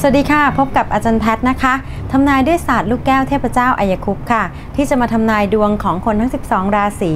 สวัสดีค่ะ พบกับอาจารย์แพทย์นะคะทำนายด้วยศาสตร์ลูกแก้วเทพเจ้าอายคุปต์ค่ะ ที่จะมาทำนายดวงของคนทั้ง 12 ราศี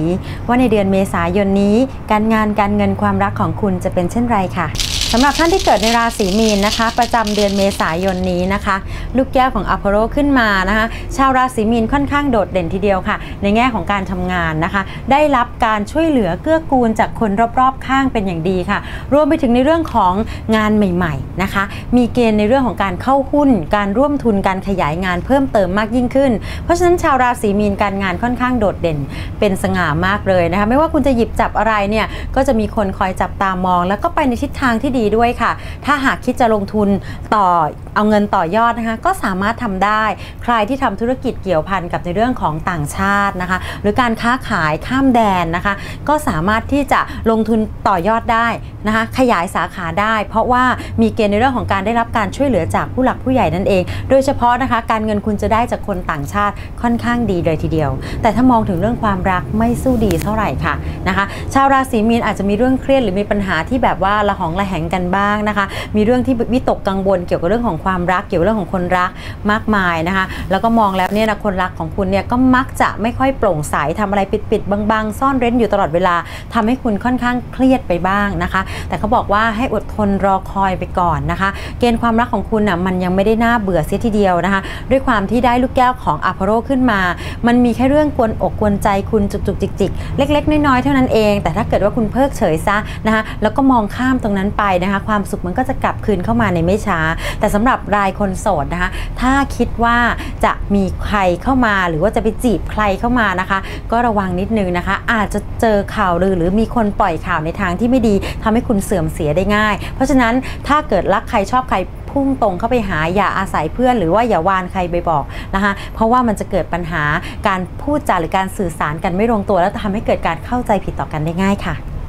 ว่าในเดือนเมษายนนี้ การงานการเงินความรักของคุณจะเป็นเช่นไรค่ะ สำหรับท่านที่เกิดในราศีมีนนะคะ ประจำเดือนเมษายนนี้นะคะ ลูกแก้วของอพอลโลขึ้นมานะคะ ชาวราศีมีนค่อนข้างโดดเด่นทีเดียวค่ะ ในแง่ของการทำงานนะคะ ได้รับการช่วยเหลือเกื้อกูลจากคนรอบๆ ข้างเป็นอย่างดีค่ะ รวมไปถึงในเรื่องของงานใหม่ๆนะคะ มีเกณฑ์ในเรื่องของการเข้าหุ้น การร่วมทุนการขยายงานเพิ่มเติมมากยิ่งขึ้น เพราะฉะนั้นชาวราศีมีนการงานค่อนข้างโดดเด่น เป็นสง่ามากเลยนะคะ ไม่ว่าคุณจะหยิบจับอะไรเนี่ยก็จะมีคนคอยจับตามอง แล้วก็ไปในทิศทางที่ดีด้วยค่ะ ถ้าหากคิดจะลงทุนต่อเอาเงินต่อยอดนะคะก็สามารถทำได้ ใครที่ทำธุรกิจเกี่ยวพันกับในเรื่องของต่างชาตินะคะ หรือการค้าขายข้ามแดนนะคะ ก็สามารถที่จะลงทุนต่อยอดได้นะคะ ขยายสาขาได้ เพราะว่ามีเกณฑ์ในเรื่องของการได้รับการช่วยเหลือจากผู้หลักผู้ใหญ่นั่นเอง โดยเฉพาะนะคะ การเงินคุณจะได้จากคนต่างชาติค่อนข้างดีเลยทีเดียว แต่ถ้ามองถึงเรื่องความรักไม่สู้ดีเท่าไหร่ค่ะนะคะ ชาวราศีมีนอาจจะมีเรื่องเครียดหรือมีปัญหาที่แบบว่าระหองระแหงกันบ้างนะคะ มีเรื่องที่วิตกกังวลเกี่ยวกับเรื่องของความรักเกี่ยวเรื่องของคนรักมากมายนะคะแล้วก็มองแล้วเนี่ยนะคนรักของคุณเนี่ยก็มักจะไม่ค่อยโปร่งใสทำอะไรปิดๆบางๆ ซ่อนเร้นอยู่ตลอดเวลาทำให้คุณค่อนข้างเครียดไปบ้างนะคะ แต่เขาบอกว่าให้อดทนรอคอยไปก่อนนะคะ เกณฑ์ความรักของคุณน่ะมันยังไม่ได้น่าเบื่อเสียทีเดียวนะคะ ด้วยความที่ได้ลูกแก้วของอพอลโลขึ้นมา มันมีแค่เรื่องกวนอกกวนใจคุณจุกจิกจิกเล็ก ๆ น้อยๆเท่านั้นเอง แต่ถ้าเกิดว่าคุณเพิกเฉยซะนะคะแล้วก็มองข้ามตรงนั้นไปนะคะ ความสุขมันก็จะกลับคืนเข้ามาในไม่ช้า แต่สำหรับรายคนโสดนะคะ ถ้าคิดว่าจะมีใครเข้ามาหรือว่าจะไปจีบใครเข้ามานะคะ ก็ระวังนิดนึงนะคะ อาจจะเจอข่าวลือหรือมีคนปล่อยข่าวในทางที่ไม่ดีทำให้คุณเสื่อมเสียได้ง่าย เพราะฉะนั้นถ้าเกิดรักใครชอบใครพุ่งตรงเข้าไปหาอย่าอาศัยเพื่อนหรือว่าอย่าวานใครไปบอกนะคะเพราะว่ามันจะเกิดปัญหาการพูดจาหรือการสื่อสารกันไม่ลงตัว แล้วทำให้เกิดการเข้าใจผิดต่อกันได้ง่ายค่ะ